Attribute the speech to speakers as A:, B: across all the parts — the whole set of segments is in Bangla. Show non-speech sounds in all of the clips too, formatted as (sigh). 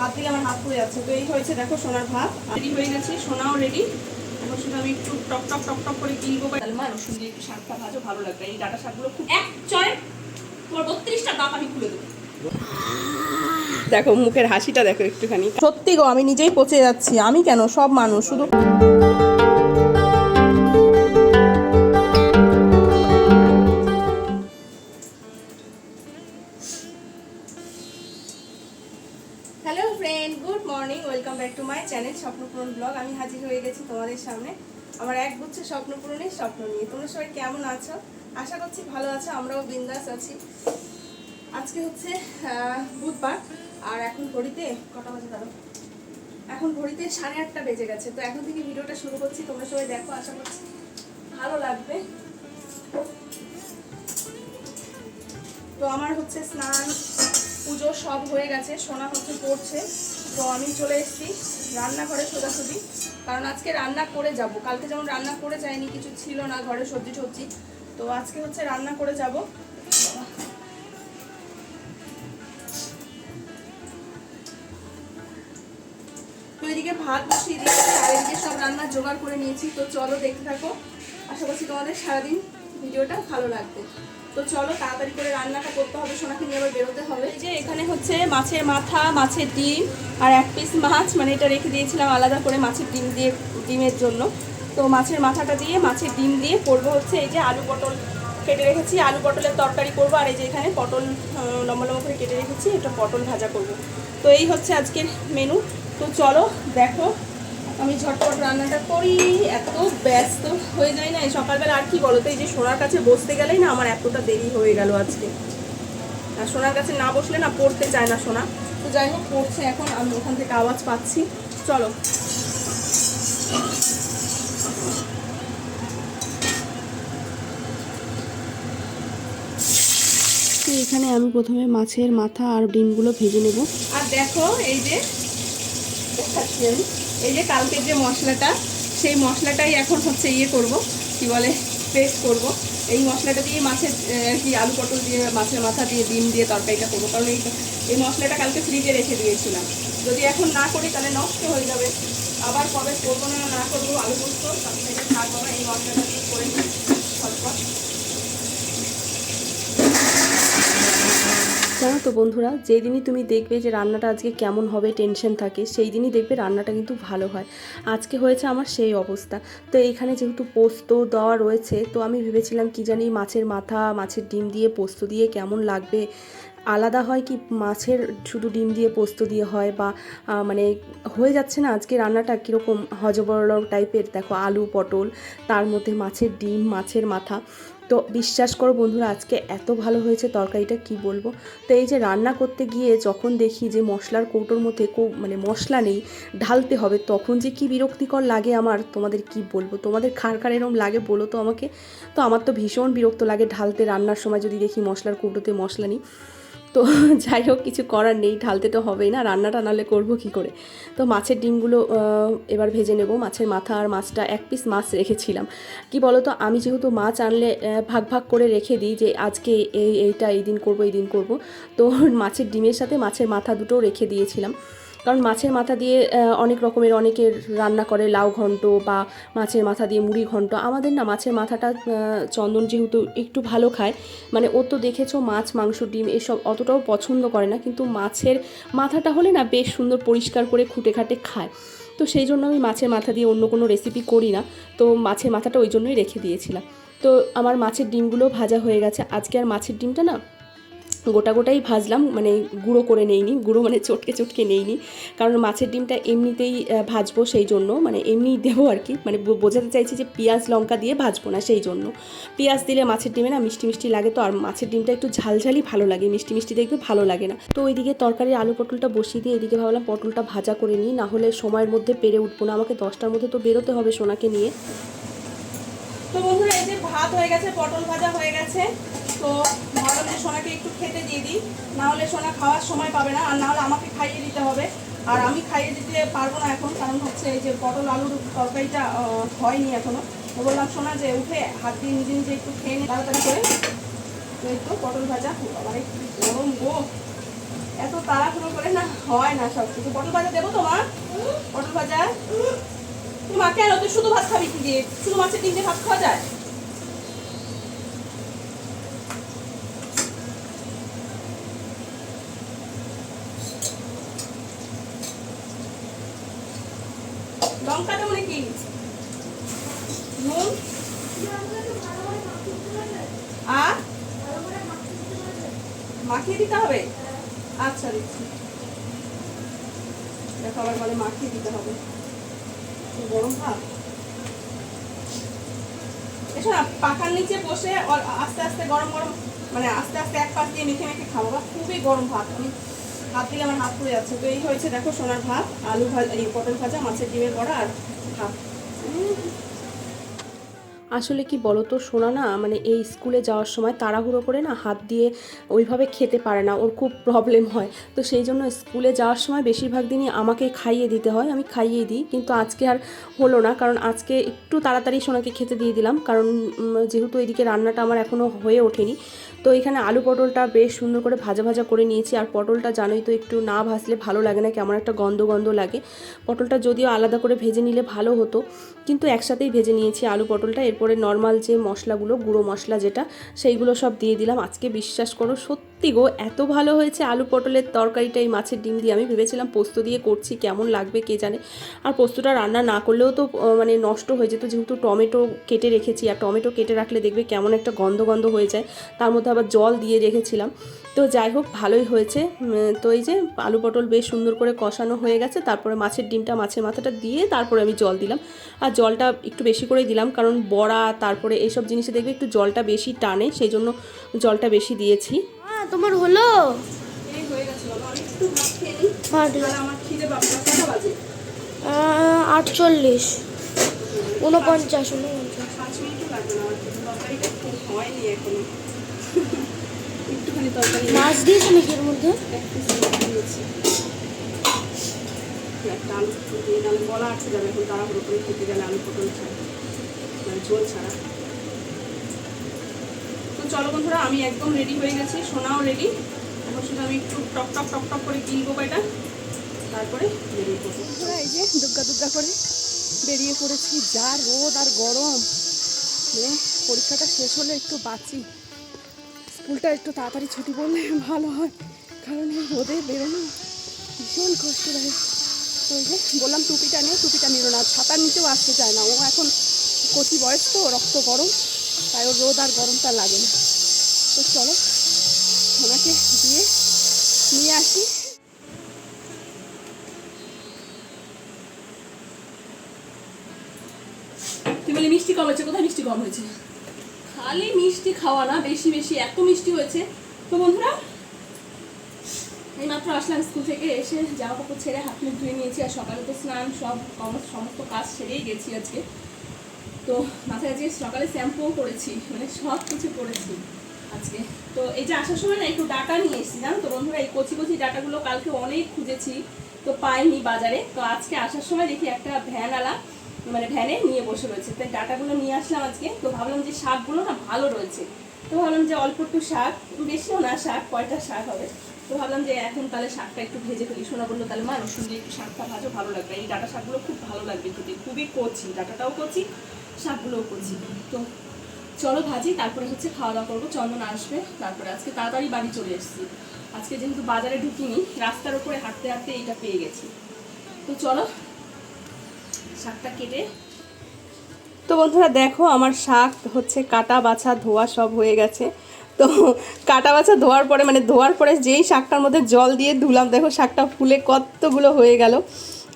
A: হাত দিলে আমার হাত পুড়ে যাচ্ছে। তো এই হয়েছে দেখো সোনার ভাত। রেডি হয়ে গেছে সোনাও রেডি। এখন শুধু আমি একটু টক টক টক টক করে কিনবো। কালমা রসুন দিয়ে একটু শাকটা ভাজো ভালো লাগবে। এই ডাটা শাকগুলো খুব এক চয়ে তোমার বত্রিশটা দাম আমি খুলে দেবো। দেখো মুখের হাসিটা দেখো একটুখানি। সত্যি গো আমি নিজেই পচে যাচ্ছি। আমি কেন সব মানুষ? শুধু hello friend good morning welcome back to my channel Swapnapuran vlog আমি হাজির হয়ে গেছি তোমাদের সামনে। আমার এক গুচ্ছ স্বপ্নপূরণের স্বপ্ন নিয়ে। তোমরা সবাই কেমন আছো? আশা করছি ভালো আছো। আমরাও বিন্দাস আছি। আজকে হচ্ছে বুধবার। আর এখন ঘড়িতে কটা বাজে দাঁড়ো এখন ঘড়িতে সাড়ে আটটা বেজে গেছে। তো এখন থেকে ভিডিওটা শুরু করছি। তোমরা সবাই দেখো, আশা করছি ভালো লাগবে। তো আমার হচ্ছে স্নান পুজো সব হয়ে গেছে, সোনা হচ্ছে পড়ছে। তো আমি চলে এসেছি রান্নাঘরে সোজাসুজি। কারণ আজকে রান্না করে যাব। কালকে যেমন রান্না করে যায়নি, কিছু ছিল না ঘরে সবজি সবজি তো আজকে হচ্ছে রান্না করে যাব। তো এদিকে ভাত বসিয়ে দিয়েছি, আর এদিকে সব রান্নার জোগাড় করে নিয়েছি। তো চলো দেখতে থাকো। আশা করছি তোমাদের সারাদিন ভিডিওটা ভালো লাগবে। তো চলো তাড়াতাড়ি করে রান্নাটা করতে হবে, সোনাকে নিয়ে আবার বেরোতে হবে। এই যে এখানে হচ্ছে মাছের মাথা, মাছের ডিম আর এক পিস মাছ মানে এটা রেখে দিয়েছিলাম আলাদা করে মাছের ডিম দিয়ে, ডিমের জন্য। তো মাছের মাথাটা দিয়ে মাছের ডিম দিয়ে করব হচ্ছে এই যে আলু পটল কেটে রেখেছি। আলু পটলের তরকারি করব আর এই যে এখানে পটল লম্বা লম্বা করে কেটে রেখেছি, এটা পটল ভাজা করব। তো এই হচ্ছে আজকের মেনু তো চলো দেখো আমি ঝটপট রান্নাটা করি এত ব্যস্ত হয়ে যায় না সকালবেলা আর কি বলো তো এই যে সোনার কাছে বসতে গেলেই না আমার এতটা দেরি হয়ে গেল আজকে। আর সোনার কাছে না বসলে না পড়তে চায় না সোনা। তো যাই হোক পড়ছে এখন আমি ওখান থেকে আওয়াজ পাচ্ছি। চলো।
B: তো এখানে আমি প্রথমে মাছের মাথা আর ডিমগুলো ভেজে নেব।
A: আর দেখো এই যে দেখাচ্ছি আমি এই যে কালকের যে মশলাটা, সেই মশলাটাই এখন হচ্ছে ইয়ে করব, কি বলে পেস্ট করব। এই মশলাটা দিয়ে মাছের কি আলু পটল দিয়ে, মাছের মাথা দিয়ে, ডিম দিয়ে তরকারিটা করব। কারণ এই এই মশলাটা কালকে ফ্রিজে রেখে দিয়েছিলাম। যদি এখন না করি তাহলে নষ্ট হয়ে যাবে। আবার কবে করব না না করব, আলু পোস্ত তার থেকে থাক বাবা এই মশলাটা দিয়ে করে নিই
B: জানো তো বন্ধুরা যেই দিনই তুমি দেখবে যে রান্নাটা আজকে কেমন হবে টেনশন থাকে সেই দিনই দেখবে রান্নাটা কিন্তু ভালো হয়। আজকে হয়েছে আমার সেই অবস্থা। তো এখানে যেহেতু পোস্ত দেওয়া রয়েছে, তো আমি ভেবেছিলাম কি জানি মাছের মাথা, মাছের ডিম দিয়ে পোস্ত দিয়ে কেমন লাগবে? আলাদা হয় কি মাছের শুধু ডিম দিয়ে পোস্ত দিয়ে হয় বা মানে হয়ে যাচ্ছে না আজকে রান্নাটা কীরকম হজবরল টাইপের? দেখো আলু, পটল, তার মধ্যে মাছের ডিম, মাছের মাথা। তো বিশ্বাস করো বন্ধুরা, আজকে এত ভালো হয়েছে তরকারিটা, কি বলব? তো এই যে রান্না করতে গিয়ে যখন দেখি যে মশলার কৌটোর মধ্যে কৌ- মানে মশলা নেই, ঢালতে হবে, তখন যে কি বিরক্তিকর লাগে আমার, তোমাদের কি বলব? তোমাদের খার খার এরম লাগে বলো তো আমাকে? তো আমার তো ভীষণ বিরক্ত লাগে ঢালতে, রান্নার সময় যদি দেখি মশলার কৌটোতে মশলা নেই। তো (laughs) যাই হোক, কিছু করার নেই, ঢালতে তো হবেই না রান্না টানালে করব কী করে? তো মাছের ডিমগুলো এবার ভেজে নেব। মাছের মাথা আর মাছটা, এক পিস মাছ রেখেছিলাম। কি বলো তো আমি যেহেতু মাছ আনলে ভাগ ভাগ করে রেখে দিই যে আজকে এই, এইটা, এই দিন করব, এই দিন করব, তো (laughs) মাছের ডিমের সাথে মাছের মাথা দুটো রেখে দিয়েছিলাম। কারণ মাছের মাথা দিয়ে অনেক রকমের অনেকের রান্না করে লাউ ঘন্ট বা মাছের মাথা দিয়ে মুড়ি ঘন্ট। আমাদের না মাছের মাথাটা চন্দন যেহেতু একটু ভালো খায় মানে ও তো দেখেছ মাছ, মাংস, ডিম এসব অতটাও পছন্দ করে না, কিন্তু মাছের মাথাটা হলে না বেশ সুন্দর পরিষ্কার করে খুঁটে খাটে খায়। তো সেই জন্য আমি মাছের মাথা দিয়ে অন্য কোনো রেসিপি করি না, তো মাছের মাথাটা ওই জন্যই রেখে দিয়েছিলাম। তো আমার মাছের ডিমগুলো ভাজা হয়ে গেছে। আজকে আর মাছের ডিমটা না গোটা গোটাই ভাজলাম মানে গুঁড়ো করে নেইনি, গুঁড়ো মানে চটকে চটকে নেইনি, কারণ মাছের ডিমটা এমনিতেই ভাজবো সেই জন্য মানে এমনিই দেবো আর কি মানে বোঝাতে চাইছি যে পেঁয়াজ, লঙ্কা দিয়ে ভাজবো না সেই জন্য। পেঁয়াজ দিলে মাছের ডিমে না মিষ্টি মিষ্টি লাগে তো, আর মাছের ডিমটা একটু ঝালঝালি ভালো লাগে, মিষ্টি মিষ্টি দেখবে ভালো লাগে না। তো ওইদিকে তরকারির আলু পটলটা বসিয়ে দিয়ে এদিকে ভাবলাম পটলটা ভাজা করে নিই, না হলে সময়ের মধ্যে পেরে উঠবো না, আমাকে দশটার মধ্যে তো বেরোতে হবে সোনাকে নিয়ে।
A: তো বন্ধুরা, এই যে ভাত হয়ে গেছে, পটল ভাজা হয়ে গেছে। তো ভাবলাম সোনাকে একটু খেতে দিয়ে দিই। না হলে সোনা খাওয়ার সময় পাবে না, আর নাহলে আমাকে খাইয়ে দিতে হবে। আর আমি খাইয়ে দিতে পারব না এখন, কারণ হচ্ছে এই যে পটল আলুর তরকারিটা হয়নি এখনও তো বললাম, সোনা যে উঠে হাত দিয়ে নিজে নিজে একটু খেয়ে নি, তাড়াতাড়ি করে। তো তো পটল ভাজা আমার একটু গরম গো। এত তাড়াহুড়ো করে না, হয় না সব কিছু পটল ভাজা দেবো তোমার পটল ভাজা? মা কেন? তুই শুধু ভাত খাবি কি দিয়ে? শুধু মাছের ডিম দিয়ে ভাত খাওয়া যায়? লঙ্কা দেবো নাকি নুন? আর? মাখিয়ে দিতে হবে? আচ্ছা দিচ্ছি দেখো আবার বলে মাখিয়ে দিতে হবে। গরম ভাব। না পাখার নিচে বসে আস্তে আস্তে গরম গরম মানে আস্তে আস্তে এক পাশ দিয়ে মেখে মেখে খাব। বা খুবই গরম ভাত। আমি হাত দিলে আমার হাত পুড়ে যাচ্ছে। তো এই হয়েছে, দেখো সোনার ভাত, আলু ভাজা পটল ভাজা, মাছের ডিমের বড়া আর ভাত।
B: আসলে কি বলো তো সোনা না মানে এই স্কুলে যাওয়ার সময় তাড়াহুড়ো করে না হাত দিয়ে ওইভাবে খেতে পারে না, ওর খুব প্রবলেম হয়। তো সেই জন্য স্কুলে যাওয়ার সময় বেশিরভাগ দিনই আমাকে খাইয়ে দিতে হয়, আমি খাইয়ে দিই। কিন্তু আজকে আর হলো না, কারণ আজকে একটু তাড়াতাড়ি সোনাকে খেতে দিয়ে দিলাম, কারণ যেহেতু এদিকে রান্নাটা আমার এখনও হয়ে ওঠেনি। তো এখানে আলু পটলটা বেশ সুন্দর করে ভাজা ভাজা করে নিয়েছি, আর পটলটা জানোই তো একটু না ভাজলে ভালো লাগে না, কেমন একটা গন্ধ গন্ধ লাগে। পটলটা যদিও আলাদা করে ভেজে নিলে ভালো হতো, কিন্তু একসাথেই ভেজে নিয়েছি আলু পটলটা এরপরে নর্মাল যে মশলাগুলো, গুঁড়ো মশলা যেটা, সেইগুলো সব দিয়ে দিলাম। আজকে বিশ্বাস করো, সত্যি গো, এত ভালো হয়েছে আলু পটলের তরকারিটা, এই মাছের ডিম দিয়ে। আমি ভেবেছিলাম পোস্ত দিয়ে করছি, কেমন লাগবে কে জানে? আর পোস্তটা রান্না না করলেও তো মানে নষ্ট হয়ে যেত। যেহেতু টমেটো কেটে রেখেছি, আর টমেটো কেটে রাখলে দেখবে কেমন একটা গন্ধ গন্ধ হয়ে যায়। তার মধ্যে আবার জল দিয়ে রেখেছিলাম। তো যাই হোক, ভালোই হয়েছে। তো এই যে আলু পটল বেশ সুন্দর করে কষানো হয়ে গেছে। তারপরে মাছের ডিমটা মাছের মাথাটা দিয়ে তারপরে আমি জল দিলাম। আর জলটা একটু বেশি করেই দিলাম, কারণ বড়া তারপরে এইসব জিনিসে দেখবে একটু জলটা বেশি টানে সেই জন্য জলটা বেশি দিয়েছি।
C: তোমার হলো?
A: বলো
C: আটচল্লিশ। উনপঞ্চাশ মাছ দিয়েছ নাকি এর মধ্যে?
A: একটা আলু নাহলে গলা যাবে এখন তাড়াহুড়ো করে খেতে গেলে আলু পটল মানে ঝোল ছাড়া তো চলো বন্ধুরা, আমি একদম রেডি হয়ে গেছি, সোনাও রেডি এখন শুধু আমি একটু টক টক টক টক করে কিনবো কয়টা। তারপরে বেরিয়ে পড়ব। এই যে দুর্গা দুর্গা করে বেরিয়ে পড়েছি। যা রোদ আর গরম। মানে পরীক্ষাটা শেষ হলে একটু বাঁচি। স্কুলটা একটু তাড়াতাড়ি ছুটি পড়লে ভালো হয়। কারণ এই রোদে বেরোনো ভীষণ কষ্টদায়ক। তো ওই যে বললাম, টুপিটা নিয়ে, টুপিটা নিল না। ছাতার নিচেও আসতে চায় না। ও এখন কচি বয়স তো, রক্ত গরম, তাই ওর রোদ আর গরমটা লাগে না। তো চলো ওনাকে দিয়ে নিয়ে আসি। তুই বলি মিষ্টি কম হয়েছে, কোথায় মিষ্টি কম হয়েছে? খালি মিষ্টি খাওয়া না, বেশি বেশি, এত মিষ্টি হয়েছে। তো বন্ধুরা এইমাত্র আসলাম স্কুল থেকে এসে, জামা কাপড় ছেড়ে হাত মুখ ধুয়ে নিয়েছি, আর সকালে তো স্নান, সব সমস্ত কাজ সেরেই গেছি আজকে। তো মাথায় আজকে সকালে শ্যাম্পুও করেছি মানে সব কিছু করেছি আজকে। তো এই যে আসার সময় না একটু ডাটা নিয়ে এসেছি জানো তো বন্ধুরা, এই কচি কচি ডাটাগুলো কালকে অনেক খুঁজেছি, তো পাইনি বাজারে। তো আজকে আসার সময় দেখি একটা ভ্যান আলা মানে ভ্যানে নিয়ে বসে রয়েছে। তাই ডাটাগুলো নিয়ে আসলাম আজকে। তো ভাবলাম যে শাকগুলো না ভালো রয়েছে। তো ভাবলাম যে অল্প একটু শাক বেশিও না শাক, কয়টা শাক হবে? তো ভাবলাম যে এখন তাহলে শাকটা একটু ভেজে ফেলি। শোনা বলল তাহলে মা রসুন দিয়ে একটু শাকটা ভাজো, ভালো লাগবে। এই ডাটা শাকগুলো খুব ভালো লাগবে খুবই কচি ডাটাটাও কচি শাকগুলোও কচি তো চলো ভাজি, তারপরে হচ্ছে খাওয়া দাওয়া করব, চন্দন আসবে, তারপরে আজকে তাড়াতাড়ি বাড়ি চলে এসেছি। আজকে যেহেতু বাজারে ঢুকিনি, রাস্তার উপরে হাঁটতে হাঁটতে এইটা পেয়ে গেছি। তো চলো, শাকটা কেটে তো বন্ধুরা দেখো, আমার শাক হচ্ছে কাটা, বাছা, ধোয়া সব হয়ে গেছে। তো কাটা, বাছা, ধোয়ার পরে মানে ধোয়ার পরে যেই শাকটার মধ্যে জল দিয়ে ধুলাম, দেখো শাকটা ফুলে কতগুলো হয়ে গেল।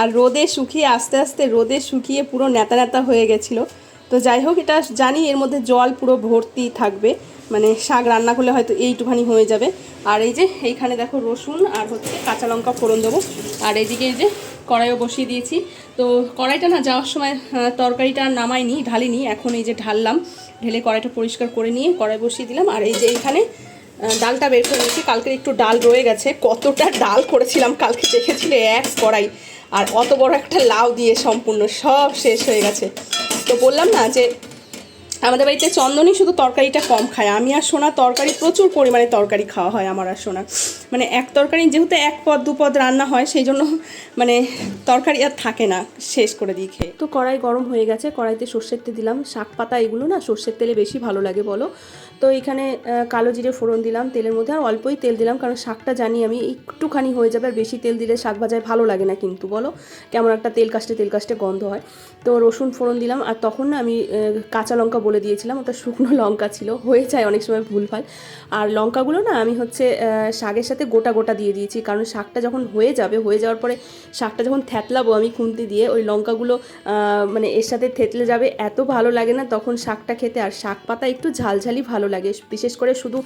A: আর রোদে শুকিয়ে, আস্তে আস্তে রোদে শুকিয়ে পুরো নেতা নেতা হয়ে গেছিল। তো যাই হোক, এটা জানি এর মধ্যে জল পুরো ভর্তি থাকবে। মানে শাক রান্না করলে হয়তো এইটুখানি হয়ে যাবে। আর এই যে এইখানে দেখো রসুন আর হচ্ছে কাঁচা লঙ্কা ফোড়ন দেবো। আর এইদিকে এই যে কড়াইও বসিয়ে দিয়েছি। তো কড়াইটা না যাওয়ার সময় তরকারিটা নামাইনি, ঢালিনি, এখন এই যে ঢাললাম। ঢেলে কড়াইটা পরিষ্কার করে নিয়ে কড়াই বসিয়ে দিলাম। আর এই যে এইখানে ডালটা বের করে নিয়েছি। কালকে একটু ডাল রয়ে গেছে। কতটা ডাল করেছিলাম কালকে দেখেছিলে, এক কড়াই। আর অত বড় একটা লাউ দিয়ে সম্পূর্ণ সব শেষ হয়ে গেছে। তো বললাম না যে
B: আমাদের বাড়িতে চন্দনই শুধু তরকারিটা কম খায়। আমি আর সোনা তরকারি, প্রচুর পরিমাণে তরকারি খাওয়া হয় আমার আর সোনা। মানে এক তরকারি যেহেতু এক পদ, দু পদ রান্না হয়, সেই জন্য মানে তরকারি আর থাকে না, শেষ করে দিই খেয়ে। তো কড়াই গরম হয়ে গেছে, কড়াইতে সর্ষের তেল দিলাম। শাক পাতা এগুলো না সর্ষের তেলে বেশি ভালো লাগে বলো। তো এখানে কালো জিরে ফোড়ন দিলাম তেলের মধ্যে, আর অল্পই তেল দিলাম, কারণ শাকটা জানি আমি একটুখানি হয়ে যাবে, আর বেশি তেল দিলে শাক ভাজায় ভালো লাগে না কিন্তু বলো। কেমন একটা তেল কাস্টে তেল কাস্টে গন্ধ হয়। তো রসুন ফোড়ন দিলাম আর তখন না আমি কাঁচা লঙ্কা বলে দিয়েছিলাম, ওটা শুকনো (laughs) লঙ্কা ছিল, হয়ে যায় অনেক সময় ভুলভাল আর লঙ্কাগুলো না আমি হচ্ছে শাকের সাথে গোটা গোটা দিয়ে দিয়েছি, কারণ শাকটা যখন হয়ে যাবে, হয়ে যাওয়ার পরে শাকটা যখন থেতলাবো আমি খুন্তি দিয়ে, ওই লঙ্কাগুলো মানে এর সাথে থেতলে যাবে, এত ভালো লাগে না তখন শাকটা খেতে। আর শাক পাতা একটু ঝালঝালি ভালো লাগে, বিশেষ করে শুধু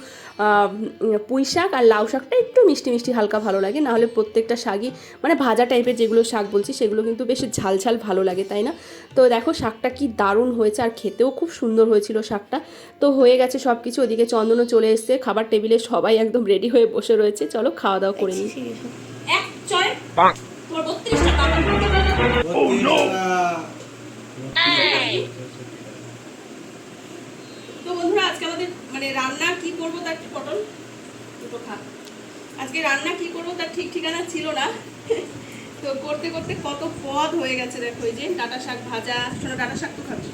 B: পুঁই শাক আর লাউ শাকটা একটু মিষ্টি মিষ্টি হালকা ভালো লাগে, নাহলে প্রত্যেকটা শাকই মানে ভাজা টাইপের যেগুলো শাক বলছি, সেগুলো কিন্তু বেশ ঝাল ঝাল ভালো লাগে, তাই না? তো দেখো শাকটা কি দারুণ হয়েছে আর খেতেও খুব সুন্দর হয়েছিল শাকটা। তো হয়ে গেছে সব কিছু ওদিকে চন্দনও চলে এসছে খাবার টেবিলে সবাই একদম রেডি হয়ে বসে রয়েছে। চলো খাওয়া দাওয়া করে নিই।
A: তো বন্ধুরা আজকে আমাদের মানে রান্না কি করব তার পটল? দুটো খা আজকে রান্না কি করব তার ঠিক ঠিকানা ছিল না। তো করতে করতে কত পদ হয়ে গেছে দেখো এই যে ডাটা শাক ভাজা শোনো ডাটা শাক তো খাবি।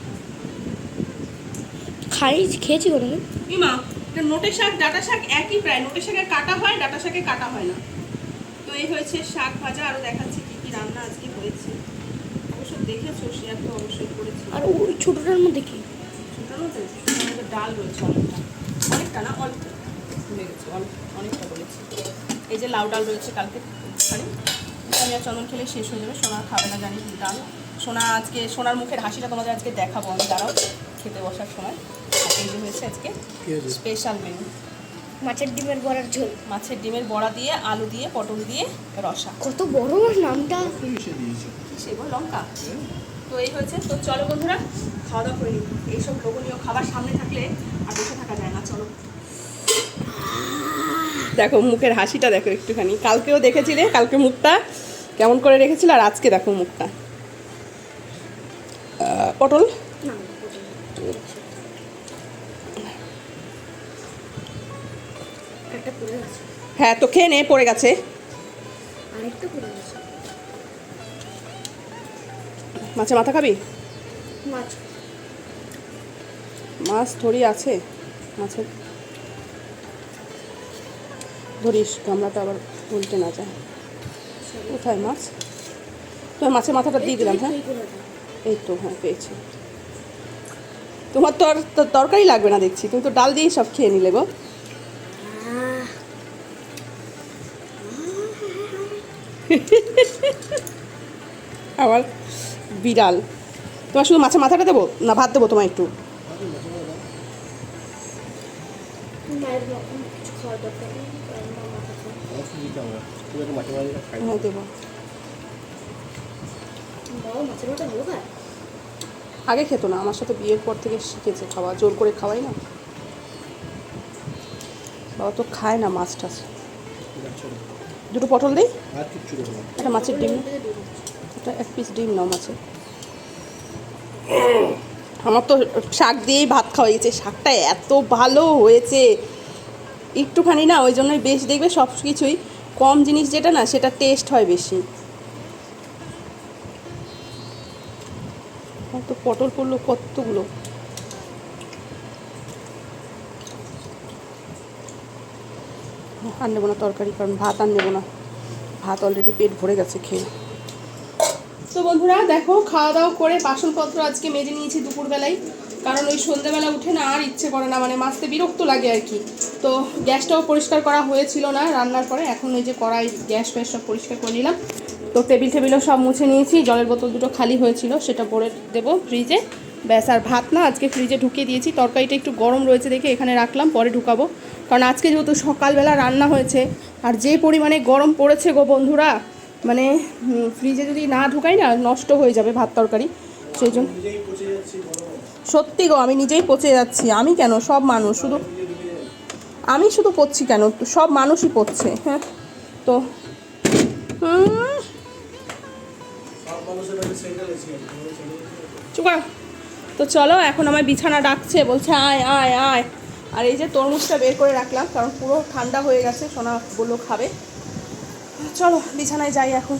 C: খাই খেয়েছি কোনো
A: ইমা এটা নোটে শাক ডাটা শাক একই প্রায় নোটে শাকে কাটা হয় ডাটা শাকে কাটা হয় না। তো এই হয়েছে শাক ভাজা আরও দেখাচ্ছি কি কি রান্না আজকে হয়েছে। অবশ্য দেখেছ শেয়ার তো অবশ্যই করেছি।
C: আর ওই ছোটোটার মধ্যে কি?
A: ছোটোর মধ্যে ডাল রয়েছে অনেকটা। অনেকটা না অল্প। ভুলে গেছি অনেকটা বলেছি। এই যে লাউ ডাল রয়েছে কালকে। আমি আর চন্দন খেলে শেষ হয়ে যাবে। সোনা খাবে না জানি ডাল সোনা আজকে সোনার মুখের হাসিটা তোমাদের আজকে দেখাবো আমি। দাঁড়াও খেতে বসার সময়। এই যে হয়েছে আজকে স্পেশাল মেনু
C: মাছের ডিমের বড়ার ঝোল।
A: মাছের ডিমের বড়া দিয়ে আলু দিয়ে পটল দিয়ে রসা।
C: কত বড় নামটা?
A: সেগুলো লঙ্কা। তো এই হয়েছে। তো চলো বন্ধুরা খাওয়া দাওয়া করে নিই। এইসব লোভনীয় খাবার সামনে থাকলে আর বসে থাকা যায় না চলো। দেখো মুখের হাসিটা দেখো একটুখানি। কালকেও দেখেছিলে? কালকে মুখটা? কেমন করে রেখেছিল? আর আজকে দেখো মুখটা। পটল? হ্যাঁ তো খেয়ে নে পড়ে গেছে।
C: আরেকটা পড়ে আছে
A: মাছে মাথা খাবি?
C: মাছ।
A: মাছ ধরি আছে। মাছের ধরিস গামলাটা আবার উল্টে না যায়। কোথায় মাছ? তো মাছের মাথাটা দিয়ে দিলাম হ্যাঁ? এই তো হ্যাঁ পেয়েছি। তোমার তো আর তরকারি লাগবে না দেখছি তুমি তো ডাল দিয়েই সব খেয়ে নিলে গো। (laughs) আবার বিড়াল। তোমার শুধু মাছের মাথাটা দেবো না ভাত দেবো তোমার একটু?
C: খাওয়া
A: হ্যাঁ দেবো।
C: বাবা মাছের মাথা
A: আগে খেত না আমার সাথে বিয়ের পর থেকে শিখেছে খাওয়া জোর করে খাওয়াই না। বাবা তো খায় না মাছ টাছ। দুটো পটল দিই? একটা মাছের ডিম। একটা এক পিস ডিম নাও মাছের। আমার তো শাক দিয়েই ভাত খাওয়া গেছে শাকটা এত ভালো হয়েছে। একটুখানি না ওই জন্যই বেশ দেখবে সব কিছুই কম জিনিস যেটা না, সেটা টেস্ট হয় বেশি। আমার তো পটল পড়ল কতগুলো। আর নেব না তরকারি, কারণ ভাত আর নেব না। ভাত অলরেডি পেট ভরে গেছে খেয়ে। তো বন্ধুরা, দেখো খাওয়া দাওয়া করে বাসনপত্র আজকে মেজে নিয়েছি দুপুরবেলায়। কারণ ওই সন্ধ্যেবেলা উঠে না আর ইচ্ছে করে না মানে মাছতে বিরক্ত লাগে আর কি। তো গ্যাসটাও পরিষ্কার করা হয়েছিল না রান্নার পরে, এখন ওই যে কড়াই, গ্যাস ফ্যাস সব পরিষ্কার করে নিলাম। তো টেবিল টেবিলও সব মুছে নিয়েছি, জলের বোতল দুটো খালি হয়েছিল, সেটা ভরে দেবো ফ্রিজে। ব্যাস, আর ভাত না আজকে ফ্রিজে ঢুকিয়ে দিয়েছি, তরকারিটা একটু গরম রয়েছে দেখে এখানে রাখলাম, পরে ঢুকাবো। কারণ আজকে যেহেতু সকালবেলা রান্না হয়েছে, আর যে পরিমাণে গরম পড়েছে গো বন্ধুরা মানে ফ্রিজে যদি না ঢুকাই না, নষ্ট হয়ে যাবে ভাত তরকারি, সেই জন্য সত্যি গো, আমি নিজেই পচে যাচ্ছি। আমি কেন? সব মানুষ, শুধু আমি শুধু পড়ছি কেন? সব মানুষই পড়ছে হ্যাঁ? তো কর। তো চলো, এখন আমার বিছানা ডাকছে, বলছে, আয় আয় আয়। আর এই যে তরমুজটা বের করে রাখলাম, কারণ পুরো ঠান্ডা হয়ে গেছে, সোনা বলল খাবে। চলো, বিছানায় যাই এখন।